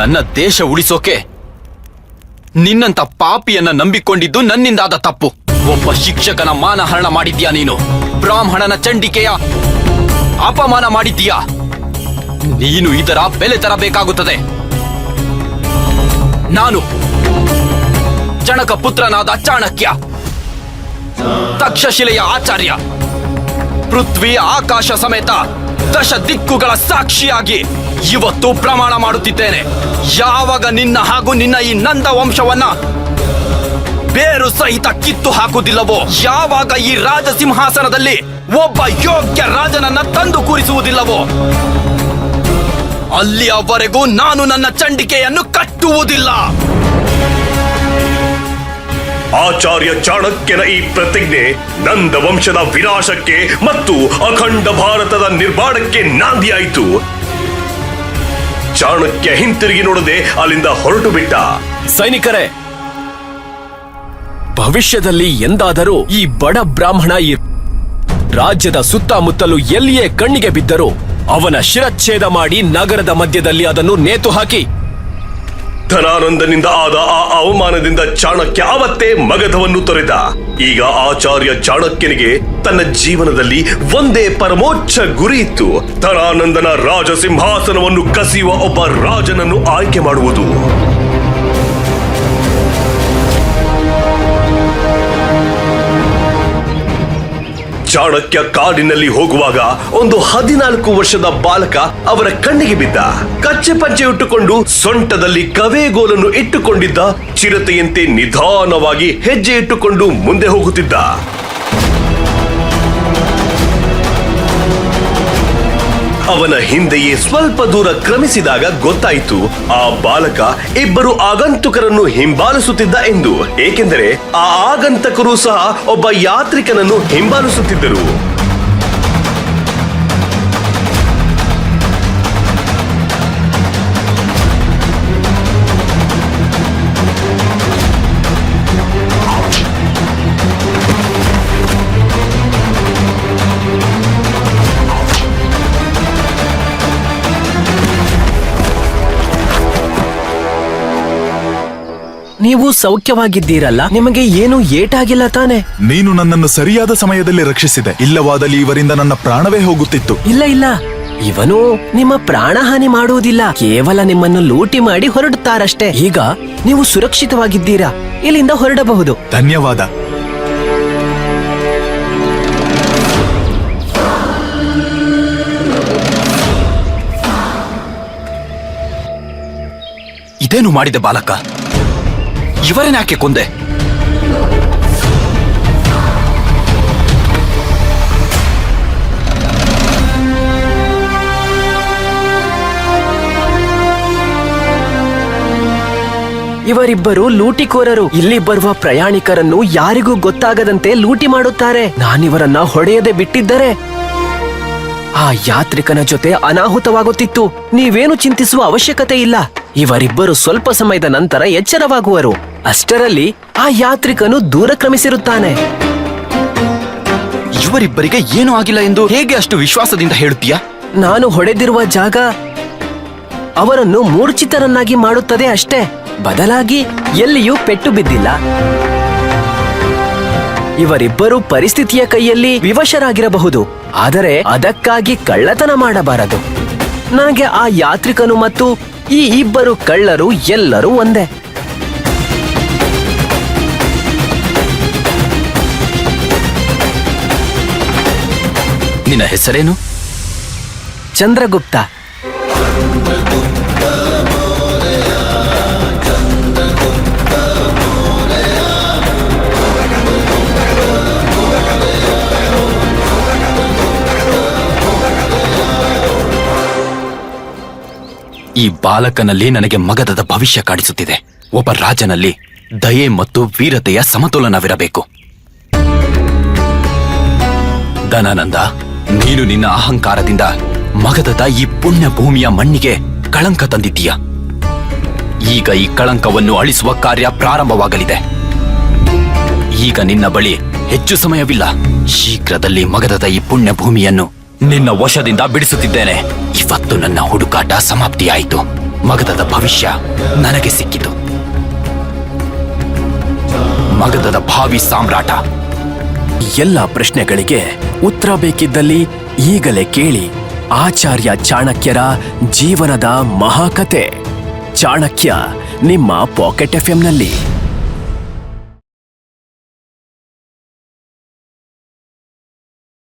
ನನ್ನ ದೇಶ ಉಳಿಸೋಕೆ. ನಿನ್ನಂತ ಪಾಪಿಯನ್ನ ನಂಬಿಕೊಂಡಿದ್ದು ನನ್ನಿಂದಾದ ತಪ್ಪು. ಒಬ್ಬ ಶಿಕ್ಷಕನ ಮಾನಹರಣ ಮಾಡಿದ್ಯಾ ನೀನು? ಬ್ರಾಹ್ಮಣನ ಚಂಡಿಕೆಯ ಅಪಮಾನ ಮಾಡಿದ್ದೀಯಾ ನೀನು ಇದರ ಬೆಲೆ ತರಬೇಕಾಗುತ್ತದೆ. ನಾನು ಚಣಕ ಪುತ್ರನಾದ ಚಾಣಕ್ಯ. ತಕ್ಷಶಿಲೆಯ ಆಚಾರ್ಯ. ಪೃಥ್ವಿ ಆಕಾಶ ಸಮೇತ ದಶ ದಿಕ್ಕುಗಳ ಸಾಕ್ಷಿಯಾಗಿ. ಇವತ್ತು ಪ್ರಮಾಣ ಮಾಡುತ್ತಿದ್ದೇನೆ. ಯಾವಾಗ ನಿನ್ನ ಹಾಗೂ ನಿನ್ನ ಈ ನಂದ ವಂಶವನ್ನ ಬೇರು ಸಹಿತ ಕಿತ್ತು ಹಾಕುವುದಿಲ್ಲವೋ, ಯಾವಾಗ ಈ ರಾಜಸಿಂಹಾಸನದಲ್ಲಿ ಒಬ್ಬ ಯೋಗ್ಯ ರಾಜನನ್ನ ತಂದು ಕೂರಿಸುವುದಿಲ್ಲವೋ, ಅಲ್ಲಿಯವರೆಗೂ ನಾನು ನನ್ನ ಚಂಡಿಕೆಯನ್ನು ಕಟ್ಟುವುದಿಲ್ಲ. ಆಚಾರ್ಯ ಚಾಣಕ್ಯನ ಈ ಪ್ರತಿಜ್ಞೆ ನಂದ ವಂಶದ ವಿನಾಶಕ್ಕೆ ಮತ್ತು ಅಖಂಡ ಭಾರತದ ನಿರ್ಮಾಣಕ್ಕೆ ನಾಂದಿಯಾಯಿತು. ಚಾಣಕ್ಯ ಹಿಂತಿರುಗಿ ನೋಡದೆ ಅಲ್ಲಿಂದ ಹೊರಟು ಬಿಟ್ಟ. ಸೈನಿಕರೇ, ಭವಿಷ್ಯದಲ್ಲಿ ಎಂದಾದರೂ ಈ ಬಡ ಬ್ರಾಹ್ಮಣ ಈ ರಾಜ್ಯದ ಸುತ್ತಮುತ್ತಲು ಎಲ್ಲಿಯೇ ಕಣ್ಣಿಗೆ ಬಿದ್ದರೂ ಅವನ ಶಿರಚ್ಛೇದ ಮಾಡಿ ನಗರದ ಮಧ್ಯದಲ್ಲಿ ಅದನ್ನು ನೇತು ಹಾಕಿ ಧನಾನಂದನಿಂದ ಆದ ಆ ಅವಮಾನದಿಂದ ಚಾಣಕ್ಯ ಅವತ್ತೇ ಮಗಧವನ್ನು ತೊರೆದ. ಈಗ ಆಚಾರ್ಯ ಚಾಣಕ್ಯನಿಗೆ ತನ್ನ ಜೀವನದಲ್ಲಿ ಒಂದೇ ಪರಮೋಚ್ಚ ಗುರಿ ಇತ್ತು ಧನಾನಂದನ ರಾಜ ಸಿಂಹಾಸನವನ್ನು ಕಸಿಯುವ ಒಬ್ಬ ರಾಜನನ್ನು ಆಯ್ಕೆ ಮಾಡುವುದು. ಚಾಣಕ್ಯ ಕಾಡಿನಲ್ಲಿ ಹೋಗುವಾಗ ಒಂದು ಹದಿನಾಲ್ಕು ವರ್ಷದ ಬಾಲಕ ಅವರ ಕಣ್ಣಿಗೆ ಬಿದ್ದ. ಕಚ್ಚೆ ಪಂಚೆ ಇಟ್ಟುಕೊಂಡು ಸೊಂಟದಲ್ಲಿ ಕವೇಗೋಲನ್ನು ಇಟ್ಟುಕೊಂಡಿದ್ದ ಚಿರತೆಯಂತೆ ನಿಧಾನವಾಗಿ ಹೆಜ್ಜೆ ಇಟ್ಟುಕೊಂಡು ಮುಂದೆ ಹೋಗುತ್ತಿದ್ದ. ಅವನ ಹಿಂದೆಯೇ ಸ್ವಲ್ಪ ದೂರ ಕ್ರಮಿಸಿದಾಗ ಗೊತ್ತಾಯಿತು, ಆ ಬಾಲಕ ಇಬ್ಬರು ಆಗಂತುಕರನ್ನು ಹಿಂಬಾಲಿಸುತ್ತಿದ್ದ ಎಂದು. ಏಕೆಂದರೆ ಆ ಆಗಂತಕರು ಸಹ ಒಬ್ಬ ಯಾತ್ರಿಕನನ್ನು ಹಿಂಬಾಲಿಸುತ್ತಿದ್ದರು. ನೀವು ಸೌಖ್ಯವಾಗಿದ್ದೀರಲ್ಲ ನಿಮಗೆ ಏನು ಏಟಾಗಿಲ್ಲ ತಾನೆ? ನೀನು ನನ್ನನ್ನು ಸರಿಯಾದ ಸಮಯದಲ್ಲಿ ರಕ್ಷಿಸಿದೆ. ಇಲ್ಲವಾದಲ್ಲಿ ಇವರಿಂದ ನನ್ನ ಪ್ರಾಣವೇ ಹೋಗುತ್ತಿತ್ತು. ಇಲ್ಲ ಇಲ್ಲ. ಇವನು ನಿಮ್ಮ ಪ್ರಾಣಹಾನಿ ಮಾಡುವುದಿಲ್ಲ. ಕೇವಲ ನಿಮ್ಮನ್ನು ಲೂಟಿ ಮಾಡಿ ಹೊರಡುತ್ತಾರಷ್ಟೇ. ಈಗ ನೀವು ಸುರಕ್ಷಿತವಾಗಿದ್ದೀರಾ? ಇಲ್ಲಿಂದ ಹೊರಡಬಹುದು. ಧನ್ಯವಾದ. ಇದೇನು ಮಾಡಿದ ಬಾಲಕ? ಇವರನ್ಯಾಕೆ ಕೊಂದೆ. ಇವರಿಬ್ಬರು ಲೂಟಿಕೋರರು. ಇಲ್ಲಿ ಬರುವ ಪ್ರಯಾಣಿಕರನ್ನು ಯಾರಿಗೂ ಗೊತ್ತಾಗದಂತೆ ಲೂಟಿ ಮಾಡುತ್ತಾರೆ. ನಾನಿವರನ್ನ ಹೊಡೆಯದೆ ಬಿಟ್ಟಿದ್ದರೆ ಆ ಯಾತ್ರಿಕನ ಜೊತೆ ಅನಾಹುತವಾಗುತ್ತಿತ್ತು. ನೀವೇನು ಚಿಂತಿಸುವ ಅವಶ್ಯಕತೆ ಇಲ್ಲ. ಇವರಿಬ್ಬರು ಸ್ವಲ್ಪ ಸಮಯದ ನಂತರ ಎಚ್ಚರವಾಗುವರು. ಅಷ್ಟರಲ್ಲಿ ಆ ಯಾತ್ರಿಕನು ದೂರ ಕ್ರಮಿಸಿರುತ್ತಾನೆ ಇವರಿಬ್ಬರಿಗೆ ಏನೂ ಆಗಿಲ್ಲ ಎಂದು ಹೇಗೆ ಅಷ್ಟು ವಿಶ್ವಾಸದಿಂದ ಹೇಳುತ್ತೀಯಾ? ನಾನು ಹೊಡೆದಿರುವ ಜಾಗ ಅವರನ್ನು ಮೂರ್ಛಿತರನ್ನಾಗಿ ಮಾಡುತ್ತದೆ ಅಷ್ಟೇ. ಬದಲಾಗಿ ಎಲ್ಲಿಯೂ ಪೆಟ್ಟು ಬಿದ್ದಿಲ್ಲ. ಇವರಿಬ್ಬರು ಪರಿಸ್ಥಿತಿಯ ಕೈಯಲ್ಲಿ ವಿವಶರಾಗಿರಬಹುದು. ಆದರೆ ಅದಕ್ಕಾಗಿ ಕಳ್ಳತನ ಮಾಡಬಾರದು. ನನಗೆ ಆ ಯಾತ್ರಿಕನು ಮತ್ತು ಈ ಇಬ್ಬರು ಕಳ್ಳರು ಎಲ್ಲರೂ ಒಂದೇ. ನಿನ್ನ ಹೆಸರೇನು? ಚಂದ್ರಗುಪ್ತ. ಈ ಬಾಲಕನಲ್ಲಿ ನನಗೆ ಮಗದದ ಭವಿಷ್ಯ ಕಾಣಿಸುತ್ತಿದೆ. ಒಬ್ಬ ರಾಜನಲ್ಲಿ ದಯೆ ಮತ್ತು ವೀರತೆಯ ಸಮತೋಲನವಿರಬೇಕು. ದನಾನಂದ ನೀನು ನಿನ್ನ ಅಹಂಕಾರದಿಂದ ಮಗದದ ಈ ಪುಣ್ಯ ಭೂಮಿಯ ಮಣ್ಣಿಗೆ ಕಳಂಕ ತಂದಿದ್ದೀಯ. ಈಗ ಈ ಕಳಂಕವನ್ನು ಅಳಿಸುವ ಕಾರ್ಯ ಪ್ರಾರಂಭವಾಗಲಿದೆ. ಈಗ ನಿನ್ನ ಬಳಿ ಹೆಚ್ಚು ಸಮಯವಿಲ್ಲ. ಶೀಘ್ರದಲ್ಲಿ ಮಗದದ ಈ ಪುಣ್ಯ ಭೂಮಿಯನ್ನು ನಿನ್ನ ವಶದಿಂದ ಬಿಡಿಸುತ್ತಿದ್ದೇನೆ. ಇವತ್ತು ನನ್ನ ಹುಡುಕಾಟ ಸಮಾಪ್ತಿಯಾಯಿತು. ಮಗದದ ಭವಿಷ್ಯ ನನಗೆ ಸಿಕ್ಕಿತು. ಮಗದದ ಭಾವಿ ಸಾಮ್ರಾಟ. ಎಲ್ಲ ಪ್ರಶ್ನೆಗಳಿಗೆ ಉತ್ತರ ಬೇಕಿದ್ದಲ್ಲಿ ಈಗಲೇ ಕೇಳಿ ಆಚಾರ್ಯ ಚಾಣಕ್ಯರ ಜೀವನದ ಮಹಾಕತೆ. ಚಾಣಕ್ಯ ನಿಮ್ಮ ಪಾಕೆಟ್ ಎಫ್ಎಂನಲ್ಲಿ